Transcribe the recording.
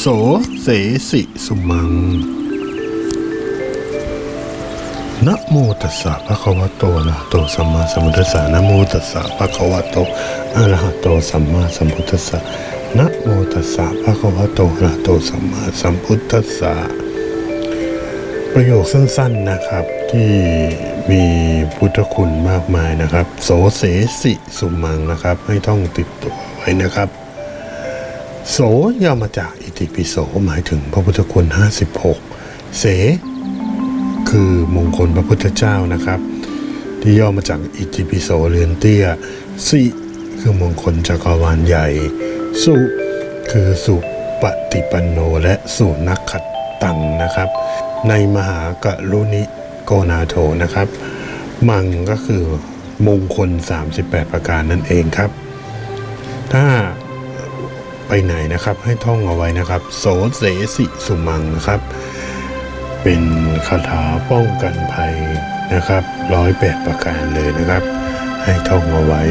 โสเสสิสุมัง นะโมตัสสะภะคะวะโตอะระหะโตสัมมาสัมพุทธัสสะนะโมตัสสะภะคะวะโตอะระหะโตสัมมาสัมพุทธัสสะนะโมตัสสะภะคะวะโตอะระหะโตสัมมาสัมพุทธัสสะประโยคสั้นๆนะครับที่มีพุทธคุณมากมายนะครับ โสเสสิสุมังนะครับ ให้ท่องติดตัวไว้นะครับ โสย่อมาจากอิติปิโสหมายถึงพระพุทธคุณ 56 เส คือมงคลพระพุทธเจ้านะครับ ที่ย่อมาจากอิติปิโสเรือนเตี้ยสิคือมงคลจักรวาลใหญ่ สุคือสุปฏิปันโนและสุนักขัดตังนะครับ ในมหากรุณิโกนาโทนะครับ มังก็คือมงคล 38 ประการนั่นเองครับ ถ้า ไหนนะครับ ให้ท่องเอาไว้นะครับ โสเสสิสุมังนะครับ เป็นคาถาป้องกันภัยนะครับร้อยแปดประการเลยนะครับ ให้ท่องเอาไว้